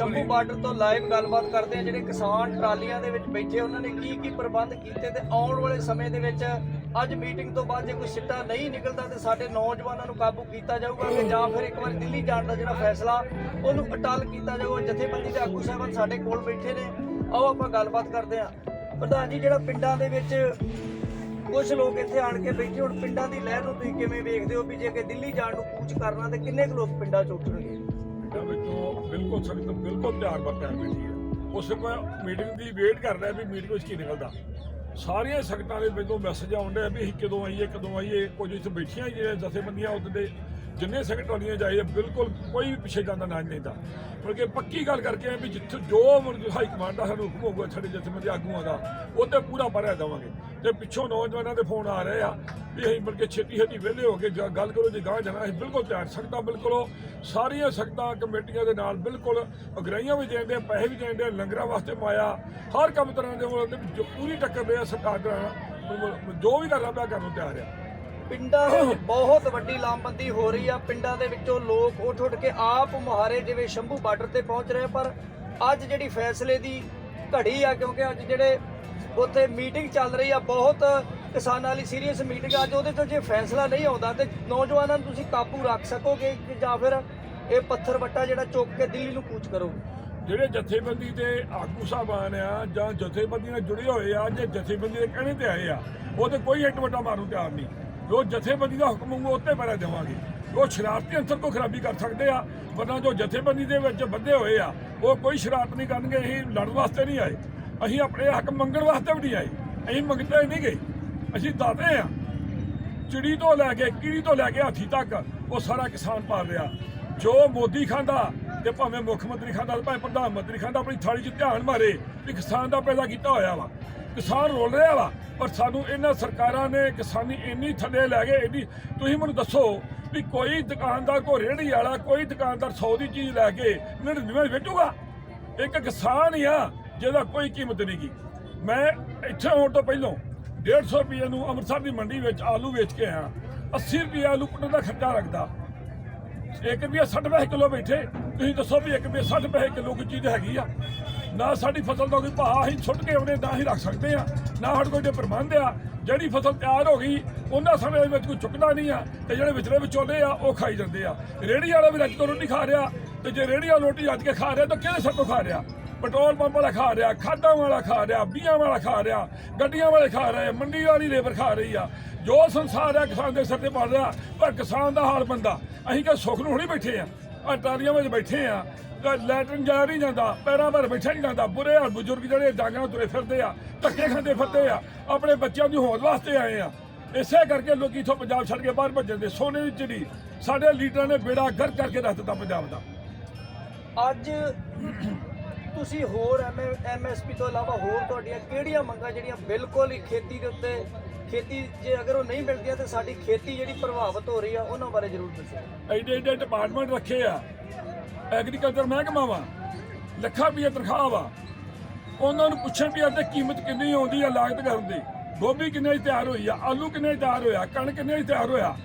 Shambhu border ਤੋਂ live ਗੱਲਬਾਤ ਕਰਦੇ ਆ ਜਿਹੜੇ ਕਿਸਾਨ ਟਰਾਲੀਆਂ ਦੇ ਵਿੱਚ ਬੈਠੇ ਉਹਨਾਂ ਨੇ ਕੀ ਕੀ ਪ੍ਰਬੰਧ ਕੀਤੇ ਤੇ ਆਉਣ ਵਾਲੇ ਸਮੇਂ ਦੇ ਵਿੱਚ ਅੱਜ ਮੀਟਿੰਗ ਤੋਂ ਬਾਅਦ ਜੇ ਕੋਈ ਸਿੱਟਾ ਨਹੀਂ ਨਿਕਲਦਾ ਤੇ ਸਾਡੇ ਨੌਜਵਾਨਾਂ ਨੂੰ ਕਾਬੂ ਕੀਤਾ ਜਾਊਗਾ ਕਿ ਜਾਂ ਫਿਰ ਇੱਕ ਵਾਰ ਦਿੱਲੀ ਜਾਣ ਦਾ ਜਿਹੜਾ ਫੈਸਲਾ, ਉਹਨੂੰ ਅਟਲ ਕੀਤਾ ਜਾਊਗਾ। ਜਥੇਬੰਦੀ ਦੇ ਆਗੂ ਸਾਹਿਬਾਨ ਸਾਡੇ ਕੋਲ ਬੈਠੇ ਨੇ। ਆਓ ਆਪਾਂ ਗੱਲਬਾਤ ਕਰਦੇ ਆ ਪ੍ਰਧਾਨ ਜੀ, ਜਿਹੜਾ ਪਿੰਡਾਂ ਦੇ ਵਿੱਚ ਕੁਝ ਲੋਕ ਇੱਥੇ ਆਣ ਕੇ ਬੈਠੇ, ਹੁਣ ਪਿੰਡਾਂ ਦੀ ਲਹਿਰ ਨੂੰ ਤੁਸੀਂ ਕਿਵੇਂ ਵੇਖਦੇ ਹੋ ਵੀ ਜੇ ਕਿ ਦਿੱਲੀ ਜਾਣ ਨੂੰ ਕੂਚ ਕਰਨਾ ਤੇ ਕਿੰਨੇ ਕੁ ਲੋਕ ਪਿੰਡਾਂ 'ਚ ਉੱਠਣਗੇ? ਪਿੰਡਾਂ ਵਿੱਚੋਂ ਬਿਲਕੁਲ ਸਖਤ ਬਿਲਕੁਲ ਤਿਆਰ ਬਰ ਤਿਆਰ ਬੈਠੀ ਹੈ। ਉਸ ਮੈਂ ਮੀਟਿੰਗ ਦੀ ਵੇਟ ਕਰ ਰਿਹਾ ਵੀ ਮੀਟਿੰਗ ਵਿੱਚ ਕੀ ਨਿਕਲਦਾ। ਸਾਰੀਆਂ ਸੰਗਤਾਂ ਦੇ ਵਿੱਚੋਂ ਮੈਸੇਜ ਆਉਂਦੇ ਆ ਵੀ ਅਸੀਂ ਕਦੋਂ ਆਈਏ ਕਦੋਂ ਆਈਏ, ਕੁਝ ਇੱਥੇ ਬੈਠੀਆਂ ਹੀ ਜਿਹੜੇ ਜਥੇਬੰਦੀਆਂ ਉੱਤੇ ਜਿੰਨੇ ਸੰਗਤ ਵਾਲੀਆਂ ਜਾਈਏ ਬਿਲਕੁਲ ਕੋਈ ਵੀ ਪਿੱਛੇ ਜਾਂਦਾ ਨਾ ਨਹੀਂ ਦਾ ਬਲਕਿ ਪੱਕੀ ਗੱਲ ਕਰਕੇ ਆਏ ਵੀ ਜਿੱਥੇ ਜੋ ਹਾਈ ਕਮਾਂਡ ਦਾ ਸਾਨੂੰ ਹੁਕਮ ਹੋਊਗਾ, ਸਾਡੇ ਜਥੇਬੰਦੀ ਆਗੂਆਂ ਦਾ ਉਹ ਤੇ ਪੂਰਾ ਭਰਿਆ ਦੇਵਾਂਗੇ। ਤੇ ਪਿੱਛੋਂ ਨੌਜਵਾਨਾਂ ਦੇ ਫੋਨ ਆ ਰਹੇ ਆ ਵੀ ਅਸੀਂ ਬਲਕਿ ਛੇਤੀ ਛੇਤੀ ਵਿਹਲੇ ਹੋ ਕੇ ਗੱਲ ਕਰੋ, ਜੇ ਗਾਂ ਜਾਣਾ, ਅਸੀਂ ਬਿਲਕੁਲ ਤਿਆਰ ਸਕਦਾ ਬਿਲਕੁਲ ਉਹ ਸਾਰੀਆਂ ਸਕਤਾਂ ਕਮੇਟੀਆਂ ਦੇ ਨਾਲ ਬਿਲਕੁਲ ਅਗਰਾਈਆਂ ਵੀ ਦੇਣ ਦੇ ਪੈਸੇ ਵੀ ਦੇਣ ਦੇ ਲੰਗਰਾਂ ਵਾਸਤੇ ਮਾਇਆ, ਹਰ ਕੰਮ ਤਰ੍ਹਾਂ ਦੇ ਉਹ ਜੋ ਪੂਰੀ ਟੱਕਰ ਦੇ ਸਰਕਾਰ ਦਾ ਜੋ ਵੀ ਕਰਨਾ ਪਿਆ ਕਰਨ ਤਿਆਰ ਆ। ਪਿੰਡਾਂ ਵਿੱਚ ਬਹੁਤ ਵੱਡੀ ਲਾਮਬੰਦੀ ਹੋ ਰਹੀ ਆ। ਪਿੰਡਾਂ ਦੇ ਵਿੱਚੋਂ ਲੋਕ ਉੱਠ ਉੱਠ ਕੇ ਆਪ ਮੁਹਾਰੇ ਜਿਵੇਂ ਸ਼ੰਭੂ ਬਾਰਡਰ ਤੇ ਪਹੁੰਚ ਰਹੇ ਪਰ ਅੱਜ ਜਿਹੜੀ ਫੈਸਲੇ ਦੀ ਘੜੀ ਆ, ਕਿਉਂਕਿ ਅੱਜ ਜਿਹੜੇ ਉੱਥੇ ਮੀਟਿੰਗ ਚੱਲ ਰਹੀ ਆ, ਬਹੁਤ ਕਿਸਾਨਾਂ ਲਈ ਸੀਰੀਅਸ ਮੀਟਿੰਗ ਅੱਜ ਉਹਦੇ ਤੋਂ ਜੇ ਫੈਸਲਾ ਨਹੀਂ ਆਉਂਦਾ ਤੇ ਨੌਜਵਾਨਾਂ ਨੂੰ ਤੁਸੀਂ ਕਾਬੂ ਰੱਖ ਸਕੋਗੇ ਕਿ ਜਾਂ ਫਿਰ ਇਹ ਪੱਥਰ ਵੱਟਾ ਜਿਹੜਾ ਚੁੱਕ ਕੇ ਦਿੱਲੀ ਨੂੰ ਕੂਚ ਕਰੋਗੇ ਜਿਹੜੇ ਜਥੇਬੰਦੀ ਦੇ ਆਗੂ ਸਾਹਿਬਾਨ ਆ ਜਾਂ ਜਥੇਬੰਦੀ ਨਾਲ ਜੁੜੇ ਹੋਏ ਆ, ਜੇ ਜਥੇਬੰਦੀ ਦੇ ਕਹਿਣੇ ਤੇ ਆਏ ਆ, ਉਹ ਤੇ ਕੋਈ ਇੱਟ ਵੱਟਾ ਮਾਰੂ ਤਿਆਰ ਨਹੀਂ। ਜੋ ਜਥੇਬੰਦੀ ਦਾ ਹੁਕਮ ਹੋਊਗਾ ਉੱਤੇ ਪੈਰਾ ਦੇਵਾਂਗੇ। ਉਹ ਸ਼ਰਾਰਤੀ ਅੰਸਰ ਤੋਂ ਖਰਾਬੀ ਕਰ ਸਕਦੇ ਆ, ਵਰਨਾ ਜੋ ਜਥੇਬੰਦੀ ਦੇ ਵਿੱਚ ਬੰਦੇ ਹੋਏ ਆ, ਉਹ ਕੋਈ ਸ਼ਰਾਰਤ ਨਹੀਂ ਕਰਨਗੇ, ਅਸੀਂ ਲੜਨ ਵਾਸਤੇ ਨਹੀਂ ਆਏ। ਅਸੀਂ ਆਪਣੇ ਹੱਕ ਮੰਗਣ ਵਾਸਤੇ ਵੀ ਨਹੀਂ ਆਏ। ਅਸੀਂ ਮੰਗਦੇ ਨਹੀਂ ਗਏ। ਅਸੀਂ ਦਾਤੇ ਆ। ਚਿੜੀ ਤੋਂ ਲੈ ਕੇ ਕੀੜੀ ਤੋਂ ਲੈ ਕੇ ਹਾਥੀ ਤੱਕ ਉਹ ਸਾਰਾ ਕਿਸਾਨ ਪਾਲ ਰਿਹਾ। ਜੋ ਮੋਦੀ ਖਾਂਦਾ ਤੇ ਭਾਵੇਂ ਮੁੱਖ ਮੰਤਰੀ ਖਾਂਦਾ ਭਾਵੇਂ ਪ੍ਰਧਾਨ ਮੰਤਰੀ ਖਾਂਦਾ ਆਪਣੀ ਥਾਲੀ 'ਚ ਧਿਆਨ ਮਾਰੇ ਵੀ ਕਿਸਾਨ ਦਾ ਪੈਦਾ ਕੀਤਾ ਹੋਇਆ ਵਾ। ਕਿਸਾਨ ਰੋਲ ਰਿਹਾ ਵਾ, ਪਰ ਸਾਨੂੰ ਇਹਨਾਂ ਸਰਕਾਰਾਂ ਨੇ ਕਿਸਾਨੀ ਇੰਨੀ ਥੱਲੇ ਲੈ ਗਏ ਇੰਨੀ ਤੁਸੀਂ ਮੈਨੂੰ ਦੱਸੋ ਵੀ ਕੋਈ ਦੁਕਾਨਦਾਰ ਕੋ ਰੇਹੜੀ ਵਾਲਾ, ਕੋਈ ਦੁਕਾਨਦਾਰ 100 ਦੀ ਚੀਜ਼ ਲੈ ਕੇ 99 ਵੇਚੂਗਾ? ਇੱਕ ਕਿਸਾਨ ਹੀ ਆ, ਜਿਹਦਾ ਕੋਈ ਕੀਮਤ ਨਹੀਂ ਗੀ। ਮੈਂ ਇੱਥੇ ਆਉਣ ਤੋਂ ਪਹਿਲਾਂ 150 ਰੁਪਏ ਨੂੰ ਅੰਮ੍ਰਿਤਸਰ ਦੀ ਮੰਡੀ ਵਿੱਚ ਆਲੂ ਵੇਚ ਕੇ ਆਇਆ। 80 ਰੁਪਏ ਆਲੂ ਕੁੱਟਣ ਦਾ ਖਰਚਾ ਲੱਗਦਾ ਇੱਕ ਰੁਪਏ 60 ਪੈਸੇ ਕਿਲੋ ਬੈਠੇ। ਤੁਸੀਂ ਦੱਸੋ ਵੀ ਇੱਕ ਰੁਪਏ 60 ਪੈਸੇ ਕਿਲੋ ਕੋਈ ਚੀਜ਼ ਹੈਗੀ ਆ। ਨਾ ਸਾਡੀ ਫਸਲ ਦਾ ਕੋਈ ਭਾਅ ਅਸੀਂ ਛੁੱਟ ਕੇ ਉਹਨੇ ਨਾ ਹੀ ਰੱਖ ਸਕਦੇ ਆ। ਨਾ ਸਾਡੇ ਕੋਲ ਜੇ ਪ੍ਰਬੰਧ ਆ, ਜਿਹੜੀ ਫਸਲ ਤਿਆਰ ਹੋ ਗਈ, ਉਹਨਾਂ ਸਮੇਂ ਦੇ ਵਿੱਚ ਕੋਈ ਚੁੱਕਦਾ ਨਹੀਂ ਆ ਤੇ ਜਿਹੜੇ ਵਿਚਲੇ ਵਿਚੋਲੇ ਆ, ਉਹ ਖਾਈ ਜਾਂਦੇ ਆ। ਰੇਹੜੀ ਵਾਲਾ ਵੀ ਰੱਜ ਤੋਂ ਰੋਟੀ ਖਾ ਰਿਹਾ ਤੇ ਜੇ ਰੇਹੜੀ ਵਾਲਾ ਰੋਟੀ ਰੱਜ ਕੇ ਖਾ ਰਿਹਾ ਤਾਂ ਕਿਹਦੇ ਸਿਰ ਤੋਂ ਖਾ ਰਿਹਾ? ਪੈਟਰੋਲ ਪੰਪ ਵਾਲਾ ਖਾ ਰਿਹਾ, ਖਾਦਾਂ ਵਾਲਾ ਖਾ ਰਿਹਾ ਬੀਆਂ ਵਾਲਾ ਖਾ ਰਿਹਾ, ਗੱਡੀਆਂ ਵਾਲੇ ਖਾ ਰਹੇ, ਮੰਡੀ ਵਾਲੀ ਲੇਬਰ ਖਾ ਰਹੀ ਆ। ਜੋ ਸੰਸਾਰ ਆ ਕਿਸਾਨ ਦੇ ਸਿਰ ਤੇ ਪੜ ਰਿਹਾ, ਪਰ ਕਿਸਾਨ ਦਾ ਹਾਲ ਬੰਦਾ। ਅਸੀਂ ਕਿ ਸੁੱਖ ਨੂੰ ਹੁਣੀ ਬੈਠੇ ਆ ਆ ਟਾਲੀਆਂ ਵਿੱਚ ਬੈਠੇ ਆ, ਤਾਂ ਲੈਟਰਨ ਜਾ ਨਹੀਂ ਜਾਂਦਾ, ਪੈਰਾਂ ਪਰ ਬੈਠਾ ਨਹੀਂ ਜਾਂਦਾ। ਬੁਰੇ ਹਾਲ ਬਜ਼ੁਰਗ ਜਿਹੜੇ ਡਾਂਗਾਂ ਤੁਰੇ ਫਿਰਦੇ ਆ, ਧੱਕੇ ਖਾਂਦੇ ਫਿਰਦੇ ਆ, ਆਪਣੇ ਬੱਚਿਆਂ ਦੀ ਹੋਂਦ ਵਾਸਤੇ ਆਏ ਆ। ਇਸੇ ਕਰਕੇ ਲੋਕੀ ਇਥੋਂ ਪੰਜਾਬ ਛੱਡ ਕੇ ਬਾਹਰ ਭੱਜਣ ਦੇ ਸੋਨੇ ਦੀ ਚਿੜੀ, ਸਾਡੇ ਲੀਡਰਾਂ ਨੇ ਬੇੜਾ ਗਰ ਕਰਕੇ ਰੱਖ ਦਿੱਤਾ ਪੰਜਾਬ ਦਾ। ਅੱਜ ਤੁਸੀਂ ਹੋਰ ਐਮਐਸਪੀ ਤੋਂ ਇਲਾਵਾ ਹੋਰ ਤੁਹਾਡੀਆਂ ਕਿਹੜੀਆਂ ਮੰਗਾਂ ਜਿਹੜੀਆਂ ਬਿਲਕੁਲ ਹੀ ਖੇਤੀ ਦੇ ਉੱਤੇ, ਖੇਤੀ ਜੇ ਅਗਰ ਉਹ ਨਹੀਂ ਮਿਲਦੀਆਂ ਤਾਂ ਸਾਡੀ ਖੇਤੀ ਜਿਹੜੀ ਪ੍ਰਭਾਵਿਤ ਹੋ ਰਹੀ ਆ, ਉਹਨਾਂ ਬਾਰੇ ਜ਼ਰੂਰ ਦੱਸੋ। ਐਡੇ ਐਡੇ ਡਿਪਾਰਟਮੈਂਟ ਰੱਖੇ ਆ। ਐਗਰੀਕਲਚਰ ਮਹਿਕਮਾ ਵਾ, ਲੱਖਾਂ ਰੁਪਏ ਤਨਖਾਹ ਵਾ। ਉਹਨਾਂ ਨੂੰ ਪੁੱਛਣ ਵੀ ਅਤੇ ਕੀਮਤ ਕਿੰਨੀ ਆਉਂਦੀ ਆ ਲਾਗਤ ਕਰਨ ਦੀ। ਗੋਭੀ ਕਿੰਨੇ 'ਚ ਤਿਆਰ ਹੋਈ ਆ, ਆਲੂ ਕਿੰਨੇ ਤਿਆਰ ਹੋਇਆ, ਕਣਕ ਕਿੰਨੇ 'ਚ ਤਿਆਰ ਹੋਇਆ।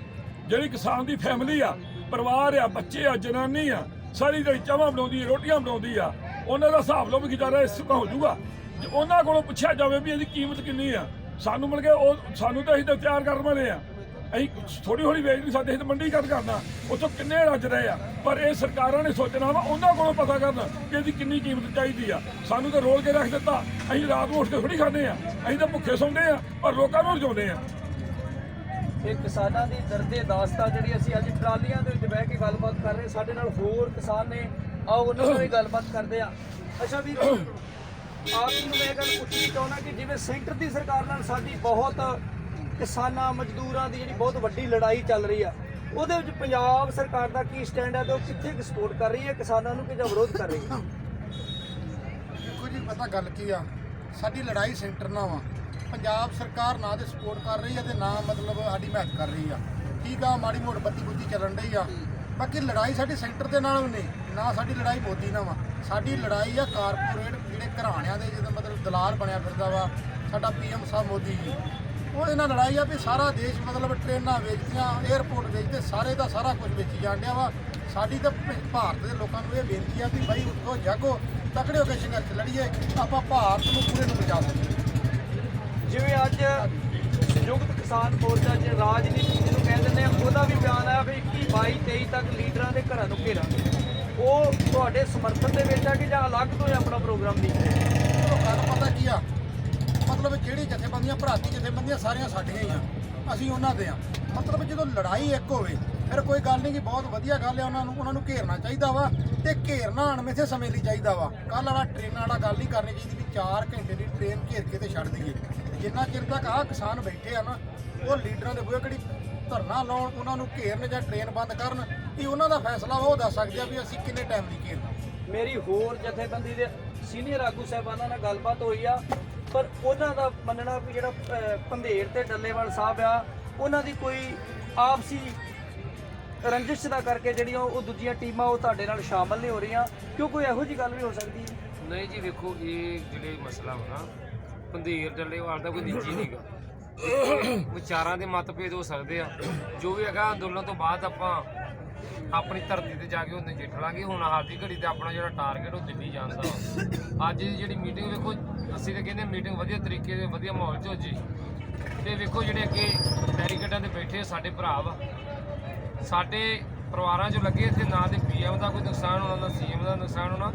ਜਿਹੜੀ ਕਿਸਾਨ ਦੀ ਫੈਮਿਲੀ ਆ, ਪਰਿਵਾਰ ਆ, ਬੱਚੇ ਆ, ਜਨਾਨੀ ਆ, ਸਾਰੀ ਜਿਹੜੀ ਚਾਵਾਂ ਬਣਾਉਂਦੀ, ਰੋਟੀਆਂ ਬਣਾਉਂਦੀ ਆ। ਉਹਨਾਂ ਦਾ ਹਿਸਾਬ ਲਓ ਵੀ ਗੁਜ਼ਾਰਾ ਇਸ ਤਰ੍ਹਾਂ ਹੋ ਜਾਊਗਾ। ਜੇ ਉਹਨਾਂ ਕੋਲੋਂ ਪੁੱਛਿਆ ਜਾਵੇ ਵੀ ਇਹਦੀ ਕੀਮਤ ਕਿੰਨੀ ਆ, ਸਾਨੂੰ ਮਿਲ ਕੇ ਉਹ ਸਾਨੂੰ ਤਾਂ ਅਸੀਂ ਤਾਂ ਤਿਆਰ ਕਰਨ ਵਾਲੇ ਆ। ਅਸੀਂ ਥੋੜੀ ਥੋੜੀ ਵੇਚ ਨਹੀਂ ਸਕਦੇ, ਅਸੀਂ ਤਾਂ ਮੰਡੀ ਕਰ ਕਰਨਾ। ਉੱਥੋਂ ਕਿੰਨੇ ਰੱਜ ਰਹੇ ਆ। ਪਰ ਇਹ ਸਰਕਾਰਾਂ ਨੇ ਸੋਚਣਾ ਵਾ, ਉਹਨਾਂ ਕੋਲੋਂ ਪਤਾ ਕਰਨਾ ਕਿ ਇਹਦੀ ਕਿੰਨੀ ਕੀਮਤ ਚਾਹੀਦੀ ਆ। ਸਾਨੂੰ ਤਾਂ ਰੋਲ ਕੇ ਰੱਖ ਦਿੱਤਾ, ਅਸੀਂ ਰਾਤ ਨੂੰ ਉੱਠ ਕੇ ਥੋੜੀ ਖਾਂਦੇ ਆ। ਅਸੀਂ ਤਾਂ ਭੁੱਖੇ ਸੌਂਦੇ ਆ, ਪਰ ਲੋਕਾਂ ਨੂੰ ਰਜਾਉਂਦੇ ਆ। ਇਹ ਕਿਸਾਨਾਂ ਦੀ ਦਰਦੇ ਦਾਸਤਾ ਜਿਹੜੀ ਅਸੀਂ ਅੱਜ ਟਰਾਲੀਆਂ ਦੇ ਵਿੱਚ ਬਹਿ ਕੇ ਗੱਲਬਾਤ ਕਰ ਰਹੇ ਸਾਡੇ ਨਾਲ ਹੋਰ ਕਿਸਾਨ ਨੇ ਆਓ ਉਹਨਾਂ ਨਾਲ ਵੀ ਗੱਲਬਾਤ ਕਰਦੇ ਆ ਅੱਛਾ ਵੀਰ, ਆਪ ਜੀ ਨੂੰ ਮੈਂ ਇਹ ਗੱਲ ਪੁੱਛਣੀ ਚਾਹੁੰਦਾ ਕਿ ਜਿਵੇਂ ਸੈਂਟਰ ਦੀ ਸਰਕਾਰ ਨਾਲ ਸਾਡੀ ਬਹੁਤ ਕਿਸਾਨਾਂ, ਮਜ਼ਦੂਰਾਂ ਦੀ ਜਿਹੜੀ ਬਹੁਤ ਵੱਡੀ ਲੜਾਈ ਚੱਲ ਰਹੀ ਆ, ਉਹਦੇ ਵਿੱਚ ਪੰਜਾਬ ਸਰਕਾਰ ਦਾ ਕੀ ਸਟੈਂਡ ਹੈ ਤੇ ਉਹ ਕਿੱਥੇ ਸਪੋਰਟ ਕਰ ਰਹੀ ਹੈ ਕਿਸਾਨਾਂ ਨੂੰ ਕਿ ਵਿਰੋਧ ਕਰ ਰਹੀ ਹੈ? ਦੇਖੋ ਜੀ, ਪਤਾ ਗੱਲ ਕੀ ਆ? ਸਾਡੀ ਲੜਾਈ ਸੈਂਟਰ ਨਾਲ ਵਾ ਪੰਜਾਬ ਸਰਕਾਰ ਨਾ ਤੇ ਸਪੋਰਟ ਕਰ ਰਹੀ ਆ ਤੇ ਨਾ ਮਤਲਬ ਸਾਡੀ ਮਦਦ ਕਰ ਰਹੀ ਆ। ਠੀਕ ਆ, ਮਾੜੀ ਮੋੜ ਬੱਤੀ ਬੁੱਤੀ ਚੱਲਣ ਰਹੀ ਆ। ਬਾਕੀ ਲੜਾਈ ਸਾਡੀ ਸੈਂਟਰ ਦੇ ਨਾਲ ਵੀ ਨਹੀਂ, ਨਾ ਸਾਡੀ ਲੜਾਈ ਮੋਦੀ ਨਾਲ ਵਾ। ਸਾਡੀ ਲੜਾਈ ਆ ਕਾਰਪੋਰੇਟ ਜਿਹੜੇ ਘਰਾਣਿਆਂ ਦੇ ਜਿਹਦਾ ਮਤਲਬ ਦਲਾਲ ਬਣਿਆ ਫਿਰਦਾ ਵਾ, ਸਾਡਾ ਪੀਐਮ ਸਾਹਿਬ ਮੋਦੀ ਜੀ। ਉਹਦੇ ਨਾਲ ਲੜਾਈ ਆ ਵੀ ਸਾਰਾ ਦੇਸ਼ ਮਤਲਬ ਟ੍ਰੇਨਾਂ ਵੇਚਦੀਆਂ 에ਅਰਪੋਰਟ ਵੇਚਦੇ, ਸਾਰੇ ਦਾ ਸਾਰਾ ਕੁਝ ਵੇਚੀ ਜਾਣ ਡਿਆ ਵਾ। ਸਾਡੀ ਤਾਂ ਭਾਰਤ ਦੇ ਲੋਕਾਂ ਨੂੰ ਇਹ ਬੇਨਤੀ ਆ ਵੀ ਬਾਈ ਉੱਠੋ, ਜਾਗੋ, ਤਕੜੇ ਹੋ ਕੇ ਸੰਘਰਸ਼ ਲੜੀਏ, ਆਪਾਂ ਭਾਰਤ ਨੂੰ ਪੂਰੇ ਨੂੰ ਬਚਾ ਸਕੀਏ ਜਿਵੇਂ ਅੱਜ ਸੰਯੁਕਤ ਕਿਸਾਨ ਮੋਰਚਾ ਚ ਰਾਜਨੀਤੀ ਜਿਹਨੂੰ ਕਹਿ ਉਹਦਾ ਵੀ ਬਿਆਨ ਆਇਆ ਵੀ 21 22 23 ਤੱਕ ਲੀਡਰਾਂ ਦੇ ਘਰਾਂ ਨੂੰ ਘੇਰਾਂਗੇ। ਉਹ ਤੁਹਾਡੇ ਸਮਰਥਨ ਦੇ ਵਿੱਚ ਆ ਕਿ ਜਾਂ ਅਲੱਗ ਤੋਂ ਹੀ ਆਪਣਾ ਪ੍ਰੋਗਰਾਮ ਦੀ ਚਲੋ, ਗੱਲ ਪਤਾ ਕੀ ਆ? ਮਤਲਬ ਜਿਹੜੀ ਜਥੇਬੰਦੀਆਂ, ਭਰਾਤੀ ਜਥੇਬੰਦੀਆਂ ਸਾਰੀਆਂ ਸਾਡੀਆਂ ਹੀ ਆ। ਅਸੀਂ ਉਹਨਾਂ ਦੇ ਆ। ਮਤਲਬ ਜਦੋਂ ਲੜਾਈ ਇੱਕ ਹੋਵੇ, ਫਿਰ ਕੋਈ ਗੱਲ ਨਹੀਂ ਕਿ ਬਹੁਤ ਵਧੀਆ ਗੱਲ ਹੈ ਉਹਨਾਂ ਨੂੰ ਉਹਨਾਂ ਨੂੰ ਘੇਰਨਾ ਚਾਹੀਦਾ ਵਾ ਤੇ ਘੇਰਨਾ ਅਣਮਿੱਥੇ ਸਮੇਂ ਲਈ ਚਾਹੀਦਾ ਵਾ। ਕੱਲ ਵਾਲਾ ਟ੍ਰੇਨਾਂ ਵਾਲਾ ਗੱਲ ਨਹੀਂ ਕਰਨੀ ਚਾਹੀਦੀ ਵੀ 4 ਘੰਟੇ ਦੀ ਟ੍ਰੇਨ ਘੇਰ ਕੇ ਤੇ ਛੱਡ ਦਈਏ। ਜਿੰਨਾ ਚਿਰ ਤੱਕ ਆਹ ਕਿਸਾਨ ਬੈਠੇ ਆ ਨਾ ਉਹ ਲੀਡਰਾਂ ਦੇ ਬੂਹੇ ਕਿਹੜੀ ਧਰਨਾ ਲਾਉਣ ਉਹਨਾਂ ਨੂੰ ਘੇਰਨ ਜਾਂ ਟ੍ਰੇਨ ਬੰਦ ਕਰਨ ਇਹ ਉਹਨਾਂ ਦਾ ਫੈਸਲਾ ਉਹ ਦੱਸ ਸਕਦੇ ਆ ਵੀ ਅਸੀਂ ਕਿੰਨੇ ਟਾਈਮ ਲਈ ਘੇਰਨਾ। ਮੇਰੀ ਹੋਰ ਜਥੇਬੰਦੀ ਦੇ ਸੀਨੀਅਰ ਆਗੂ ਸਾਹਿਬਾਨਾਂ ਨਾਲ ਗੱਲਬਾਤ ਹੋਈ ਆ ਪਰ ਉਹਨਾਂ ਦਾ ਮੰਨਣਾ ਵੀ ਜਿਹੜਾ ਪੰਧੇਰ ਤੇ ਡੱਲੇਵਾਲ ਸਾਹਿਬ ਆ ਉਹਨਾਂ ਦੀ ਕੋਈ ਆਪਸੀ ਰੰਜਿਸ਼ ਦਾ ਕਰਕੇ ਜਿਹੜੀਆਂ ਉਹ ਦੂਜੀਆਂ ਟੀਮਾਂ ਉਹ ਤੁਹਾਡੇ ਨਾਲ ਸ਼ਾਮਲ ਨਹੀਂ ਹੋ ਰਹੀਆਂ ਕਿਉਂ ਕੋਈ ਇਹੋ ਜੀ ਗੱਲ ਵੀ ਹੋ ਸਕਦੀ ਹੈ? ਨਹੀਂ ਜੀ ਵੇਖੋ ਇਹ ਜਿਹੜੇ ਮਸਲਾ ਵਾ ਨਾ ਪੰਧੀਰ ਡੱਲੇਵਾਲ ਦਾ ਕੋਈ ਨਿੱਜੀ ਨਹੀਂਗਾ ਵਿਚਾਰਾਂ ਦੇ ਮਤਭੇਦ ਹੋ ਸਕਦੇ ਆ। ਜੋ ਵੀ ਹੈਗਾ ਅੰਦੋਲਨ ਤੋਂ ਬਾਅਦ ਆਪਾਂ ਆਪਣੀ ਧਰਤੀ ਤੇ ਜਾ ਕੇ ਉਹ ਨਜਿੱਠ ਲਾਂਗੇ। ਹੁਣ ਹਾਲਦੀ ਘੜੀ ਤੇ ਆਪਣਾ ਜਿਹੜਾ ਟਾਰਗੇਟ ਉਹ ਦਿੱਲੀ ਜਾਣ ਦਾ। ਅੱਜ ਦੀ ਜਿਹੜੀ ਮੀਟਿੰਗ ਵੇਖੋ, ਅਸੀਂ ਤਾਂ ਕਹਿੰਦੇ ਮੀਟਿੰਗ ਵਧੀਆ ਤਰੀਕੇ ਦੇ, ਵਧੀਆ ਮਾਹੌਲ 'ਚ ਹੋ ਜੀ। ਤੇ ਵੇਖੋ ਜਿਹੜੇ ਅੱਗੇ ਬੈਰੀਕੇਡਾਂ ਤੇ ਬੈਠੇ ਆ ਸਾਡੇ ਭਰਾ ਵਾ। ਸਾਡੇ ਪਰਿਵਾਰਾਂ 'ਚ ਲੱਗੇ ਇੱਥੇ ਨਾ ਤੇ ਪੀਐਮ ਦਾ ਕੋਈ ਨੁਕਸਾਨ ਹੋਣਾ, ਨਾ ਸੀਐਮ ਦਾ ਨੁਕਸਾਨ ਹੋਣਾ।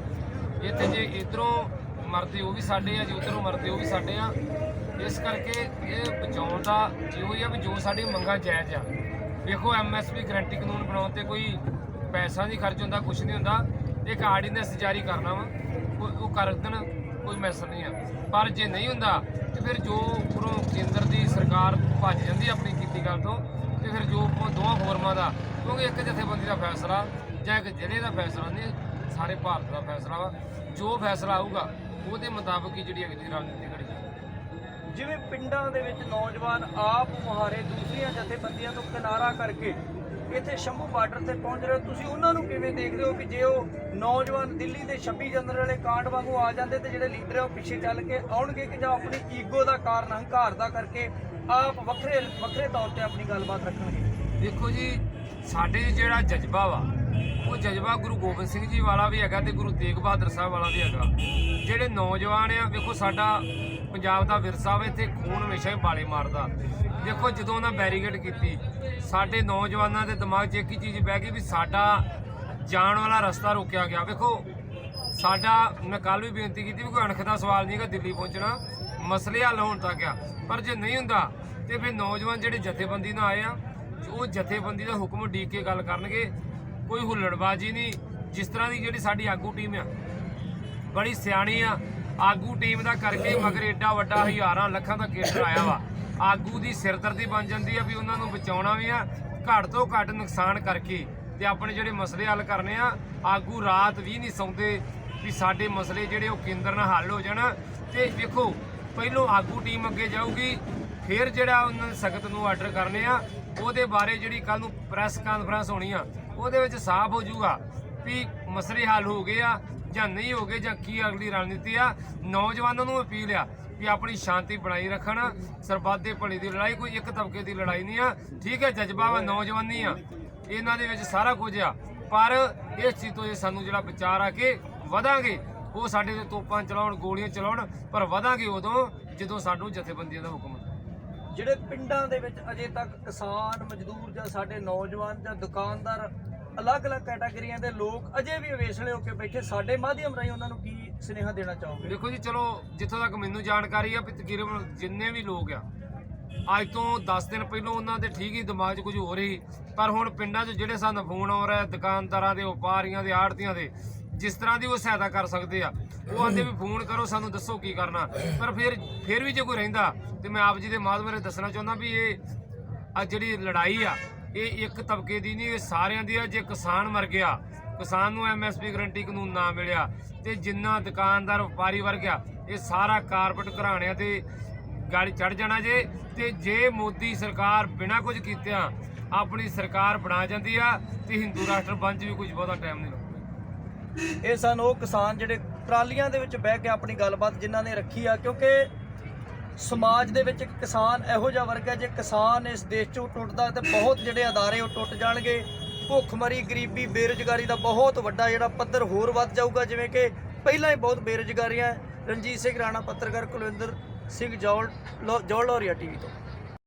ਇੱਥੇ ਜੇ ਇਧਰੋਂ ਮਰਦੇ ਉਹ ਵੀ ਸਾਡੇ ਆ, ਜੇ ਉਧਰੋਂ ਮਰਦੇ ਉਹ ਵੀ ਸਾਡੇ ਆ। ਇਸ ਕਰਕੇ ਇਹ ਬਚਾਉਣ ਦਾ ਇਹੋ ਹੀ ਆ ਵੀ ਜੋ ਸਾਡੀ ਮੰਗਾਂ ਜਾਇਜ਼ ਆ। ਵੇਖੋ ਐਮਐਸਪੀ ਗਰੰਟੀ ਕਾਨੂੰਨ ਬਣਾਉਣ ਤੇ ਕੋਈ ਪੈਸਾ ਨਹੀਂ, ਖਰਚ ਹੁੰਦਾ ਕੁਝ ਨਹੀਂ ਹੁੰਦਾ। ਇੱਕ ਆਰਡੀਨੈਂਸ ਜਾਰੀ ਕਰਨਾ ਵਾ। ਉਹ ਉਹ ਕਰ ਦੇਣ, ਕੋਈ ਮੈਸਰ ਨਹੀਂ ਆ। ਪਰ ਜੇ ਨਹੀਂ ਹੁੰਦਾ, ਤੇ ਫਿਰ ਜੋ ਉੱਪਰੋਂ ਕੇਂਦਰ ਦੀ ਸਰਕਾਰ ਭੱਜ ਜਾਂਦੀ ਆਪਣੀ ਕੀਤੀ ਗੱਲ ਤੋਂ, ਤੇ ਫਿਰ ਜੋ ਉਹ ਦੋਵਾਂ ਫੋਰਮਾਂ ਦਾ, ਕਿਉਂਕਿ ਇੱਕ ਜਥੇਬੰਦੀ ਦਾ ਫੈਸਲਾ ਜਾਂ ਇੱਕ ਜ਼ਿਲ੍ਹੇ ਦਾ ਫੈਸਲਾ ਨਹੀਂ, ਸਾਰੇ ਭਾਰਤ ਦਾ ਫੈਸਲਾ ਵਾ। ਜੋ ਫੈਸਲਾ ਆਊਗਾ, ਉਹਦੇ ਮੁਤਾਬਕ ਹੀ ਜਿਹੜੀ ਅਗਲੀ ਰਣਨੀਤੀ ਘੜੀ ਜਿਵੇਂ ਪਿੰਡਾਂ ਦੇ ਵਿੱਚ ਨੌਜਵਾਨ ਆਪ ਮੁਹਾਰੇ ਦੂਸਰੀਆਂ ਜਥੇਬੰਦੀਆਂ ਤੋਂ ਕਿਨਾਰਾ ਕਰਕੇ ਇੱਥੇ ਸ਼ੰਭੂ ਬਾਰਡਰ ਤੇ ਪਹੁੰਚ ਰਹੇ ਹੋ, ਤੁਸੀਂ ਉਹਨਾਂ ਨੂੰ ਕਿਵੇਂ ਦੇਖਦੇ ਹੋ ਕਿ ਜੇ ਉਹ ਨੌਜਵਾਨ ਦਿੱਲੀ ਦੇ 26 ਜਨਰਲ ਵਾਲੇ ਕਾਂਡ ਵਾਂਗੂ ਆ ਜਾਂਦੇ ਤੇ ਜਿਹੜੇ ਲੀਡਰ ਆ ਉਹ ਪਿੱਛੇ ਚੱਲ ਕੇ ਆਉਣਗੇ ਕਿ ਜਾਂ ਆਪਣੀ ਈਗੋ ਦਾ ਕਾਰਨ ਹੰਕਾਰ ਦਾ ਕਰਕੇ ਆਪ ਵੱਖਰੇ ਵੱਖਰੇ ਤੌਰ ਤੇ ਆਪਣੀ ਗੱਲਬਾਤ ਰੱਖਣਗੇ? ਦੇਖੋ ਜੀ ਸਾਡੇ ਜਿਹੜਾ ਜਜ਼ਬਾ ਵਾ ਉਹ ਜਜ਼ਬਾ ਗੁਰੂ ਗੋਬਿੰਦ ਸਿੰਘ ਜੀ ਵਾਲਾ ਵੀ ਹੈਗਾ ਤੇ ਗੁਰੂ ਤੇਗ ਬਹਾਦਰ ਸਾਹਿਬ ਵਾਲਾ ਵੀ ਹੈਗਾ। ਜਿਹੜੇ ਨੌਜਵਾਨ ਆ, ਵੇਖੋ ਸਾਡਾ ਪੰਜਾਬ ਦਾ ਵਿਰਸਾ ਵਾ, ਇੱਥੇ ਖੂਨ ਹਮੇਸ਼ਾ ਹੀ ਬਾਲੇ ਮਾਰਦਾ। ਦੇਖੋ ਜਦੋਂ ਉਹਨਾਂ ਬੈਰੀਕੇਡ ਕੀਤੀ, ਸਾਡੇ ਨੌਜਵਾਨਾਂ ਦੇ ਦਿਮਾਗ 'ਚ ਇੱਕ ਹੀ ਚੀਜ਼ ਬਹਿ ਗਈ ਵੀ ਸਾਡਾ ਜਾਣ ਵਾਲਾ ਰਸਤਾ ਰੋਕਿਆ ਗਿਆ। ਵੇਖੋ, ਸਾਡਾ, ਮੈਂ ਕੱਲ ਵੀ ਬੇਨਤੀ ਕੀਤੀ ਵੀ ਕੋਈ ਅਣਖ ਦਾ ਸਵਾਲ ਨਹੀਂਗਾ ਦਿੱਲੀ ਪਹੁੰਚਣਾ, ਮਸਲੇ ਹੱਲ ਹੋਣ ਤੱਕ ਆ। ਪਰ ਜੇ ਨਹੀਂ ਹੁੰਦਾ, ਤੇ ਫਿਰ ਨੌਜਵਾਨ ਜਿਹੜੇ ਜਥੇਬੰਦੀ ਨਾਲ ਆਏ ਆ, ਉਹ ਜਥੇਬੰਦੀ ਦਾ ਹੁਕਮ ਉਡੀਕ ਕੇ ਗੱਲ ਕਰਨਗੇ। ਕੋਈ ਹੁੱਲੜਬਾਜੀ ਨਹੀਂ। ਜਿਸ ਤਰ੍ਹਾਂ ਦੀ ਜਿਹੜੀ ਸਾਡੀ ਆਗੂ ਟੀਮ ਆ, ਬੜੀ ਸਿਆਣੀ ਆ। ਆਗੂ ਟੀਮ ਦਾ ਕਰਕੇ ਮਗਰ ਏਡਾ ਵੱਡਾ ਹਜ਼ਾਰਾਂ ਲੱਖਾਂ ਦਾ ਕੇਸ ਆਇਆ ਵਾ। ਆਗੂ ਦੀ ਸਿਰਦਰਦੀ ਬਣ ਜਾਂਦੀ ਆ ਵੀ ਉਹਨਾਂ ਨੂੰ ਬਚਾਉਣਾ ਵੀ ਆ, ਘੱਟ ਤੋਂ ਘੱਟ ਨੁਕਸਾਨ ਕਰਕੇ। ਤੇ ਆਪਣੇ ਜਿਹੜੇ ਮਸਲੇ ਹੱਲ ਕਰਨੇ ਆ, ਆਗੂ ਰਾਤ ਵੀ ਨਹੀਂ ਸੌਂਦੇ ਵੀ ਸਾਡੇ ਮਸਲੇ ਜਿਹੜੇ ਉਹ ਕੇਂਦਰ ਨਾਲ ਹੱਲ ਹੋ ਜਾਣ। ਤੇ ਵੇਖੋ, ਪਹਿਲੋਂ ਆਗੂ ਟੀਮ ਅੱਗੇ ਜਾਊਗੀ, ਫਿਰ ਜਿਹੜਾ ਉਹਨਾਂ ਨੇ ਸਖਤ ਨੂੰ ਆਰਡਰ ਕਰਨੇ ਆ, ਉਹਦੇ ਬਾਰੇ ਜਿਹੜੀ ਕੱਲ ਨੂੰ ਪ੍ਰੈਸ ਕਾਨਫਰੰਸ ਹੋਣੀ ਆ ਉਹਦੇ ਵਿੱਚ ਸਾਫ਼ ਹੋ ਜਾਊਗਾ ਵੀ ਮਸਲੇ ਹੱਲ ਹੋ ਗਏ ਆ ਜਾਂ ਨਹੀਂ ਹੋ ਗਏ ਜਾਂ ਕੀ ਅਗਲੀ ਰਣਨੀਤੀ ਆ। ਨੌਜਵਾਨਾਂ ਨੂੰ ਅਪੀਲ ਆ ਵੀ ਆਪਣੀ ਸ਼ਾਂਤੀ ਬਣਾਈ ਰੱਖਣ। ਸਰਬੱਤ ਦੇ ਭਲੇ ਦੀ ਲੜਾਈ, ਕੋਈ ਇੱਕ ਤਬਕੇ ਦੀ ਲੜਾਈ ਨਹੀਂ ਆ। ਠੀਕ ਹੈ ਜਜ਼ਬਾ ਵਾ ਨੌਜਵਾਨੀ ਆ। ਇਹਨਾਂ ਦੇ ਵਿੱਚ ਸਾਰਾ ਕੁਝ ਆ। ਪਰ ਇਸ ਚੀਜ਼ ਤੋਂ ਇਹ ਸਾਨੂੰ ਜਿਹੜਾ ਵਿਚਾਰ ਆ ਕੇ ਵਧਾਂਗੇ। ਉਹ ਸਾਡੇ ਤੇ ਤੋਪਾਂ ਚਲਾਉਣ, ਗੋਲੀਆਂ ਚਲਾਉਣ, ਪਰ ਵਧਾਂਗੇ ਉਦੋਂ ਜਦੋਂ ਸਾਨੂੰ ਜਥੇਬੰਦੀਆਂ ਦਾ ਹੁਕਮ ਜਿਹੜੇ ਪਿੰਡਾਂ ਦੇ ਵਿੱਚ ਅਜੇ ਤੱਕ ਕਿਸਾਨ, ਮਜ਼ਦੂਰ ਜਾਂ ਸਾਡੇ ਨੌਜਵਾਨ ਜਾਂ ਦੁਕਾਨਦਾਰ ਅਲੱਗ-ਅਲੱਗ ਕੈਟਾਗਰੀਆਂ ਦੇ ਲੋਕ ਅਜੇ ਵੀ ਅਵੇਸਲੇ ਹੋ ਕੇ ਬੈਠੇ। ਸਾਡੇ ਮਾਧਿਅਮ ਰਾਹੀਂ ਉਹਨਾਂ ਨੂੰ ਕੀ ਸੁਨੇਹਾ ਦੇਣਾ ਚਾਹੋਗੇ? ਦੇਖੋ ਜੀ, ਚਲੋ, ਜਿੱਥੋਂ ਤੱਕ ਮੈਨੂੰ ਜਾਣਕਾਰੀ ਆ ਵੀ ਤਕਰੀਬਨ ਜਿੰਨੇ ਵੀ ਲੋਕ ਆ, ਅੱਜ ਤੋਂ 10 ਦਿਨ ਪਹਿਲਾਂ ਉਹਨਾਂ ਦੇ ਠੀਕ ਹੀ ਦਿਮਾਗ 'ਚ ਕੁਝ ਹੋ ਰਹੀ। ਪਰ ਹੁਣ ਪਿੰਡਾਂ 'ਚ ਜਿਹੜੇ ਸਾਨੂੰ ਫੋਨ ਆ ਰਿਹਾ, ਦੁਕਾਨਦਾਰਾਂ ਦੇ, ਵਪਾਰੀਆਂ ਦੇ, ਆੜਤੀਆਂ ਦੇ, ਜਿਸ ਤਰ੍ਹਾਂ ਦੀ ਉਹ ਸਹਾਇਤਾ ਕਰ ਸਕਦੇ ਆ, ਉਹ ਆਂਦੇ ਵੀ ਫੋਨ ਕਰੋ, ਸਾਨੂੰ ਦੱਸੋ ਕੀ ਕਰਨਾ। ਪਰ ਫਿਰ ਫਿਰ ਵੀ ਜੇ ਕੋਈ ਰਹਿੰਦਾ, ਤੇ ਮੈਂ ਆਪ ਜੀ ਦੇ ਮਾਧਿਅਮ ਰਾਹੀਂ ਦੱਸਣਾ ਚਾਹੁੰਦਾ ਵੀ ਇਹ ਆ ਜਿਹੜੀ ਲੜਾਈ ਆ ਇਹ ਇੱਕ ਤਬਕੇ ਦੀ ਨਹੀਂ, ਇਹ ਸਾਰਿਆਂ ਦੀ ਆ। ਜੇ ਕਿਸਾਨ ਮਰ ਗਿਆ, ਕਿਸਾਨ ਨੂੰ ਐਮਐਸਪੀ ਗਰੰਟੀ ਕਾਨੂੰਨ ਨਾ ਮਿਲਿਆ ਤੇ ਜਿੰਨਾ ਦੁਕਾਨਦਾਰ, ਵਪਾਰੀ ਵਰਗ ਆ ਇਹ ਸਾਰਾ ਕਾਰਪੋਰੇਟ ਘਰਾਣਿਆਂ ਤੇ ਗਾੜੀ ਚੜ ਜਾਣਾ ਜੇ। ਤੇ ਜੇ ਮੋਦੀ ਸਰਕਾਰ ਬਿਨਾਂ ਕੁਝ ਕੀਤਿਆਂ ਆਪਣੀ ਸਰਕਾਰ ਬਣਾ ਜਾਂਦੀ ਆ, ਤੇ ਹਿੰਦੂ ਰਾਸ਼ਟਰ ਬਣ 'ਚ ਵੀ ਕੁਝ ਬਹੁਤਾ ਟਾਈਮ ਨਹੀਂ ਲੱਗਦਾ। ਇਹ ਸਨ ਉਹ ਕਿਸਾਨ ਜਿਹੜੇ ਟਰਾਲੀਆਂ ਦੇ ਵਿੱਚ ਬਹਿ ਕੇ ਆਪਣੀ ਗੱਲਬਾਤ ਜਿਨ੍ਹਾਂ ਨੇ ਰੱਖੀ ਆ, ਕਿਉਂਕਿ ਸਮਾਜ ਦੇ ਵਿੱਚ ਇੱਕ ਕਿਸਾਨ ਇਹੋ ਜਿਹਾ ਵਰਗ ਹੈ, ਜੇ ਕਿਸਾਨ ਇਸ ਦੇਸ਼ ਚੋਂ ਟੁੱਟਦਾ ਤੇ ਬਹੁਤ ਜਿਹੜੇ ਅਦਾਰੇ ਉਹ ਟੁੱਟ ਜਾਣਗੇ। ਭੁੱਖਮਰੀ, ਗਰੀਬੀ, ਬੇਰੁਜ਼ਗਾਰੀ ਦਾ ਬਹੁਤ ਵੱਡਾ ਜਿਹੜਾ ਪੱਧਰ ਹੋਰ ਵੱਧ ਜਾਊਗਾ, ਜਿਵੇਂ ਕਿ ਪਹਿਲਾਂ ਹੀ ਬਹੁਤ ਬੇਰੁਜ਼ਗਾਰੀਆਂ ਰਣਜੀਤ ਸਿੰਘ ਰਾਣਾ, ਪੱਤਰਕਾਰ ਕੁਲਵਿੰਦਰ ਸਿੰਘ ਜੌਲ, ਲੋ- ਜੌਲ ਲੋਰੀਆ ਟੀਵੀ ਤੋਂ।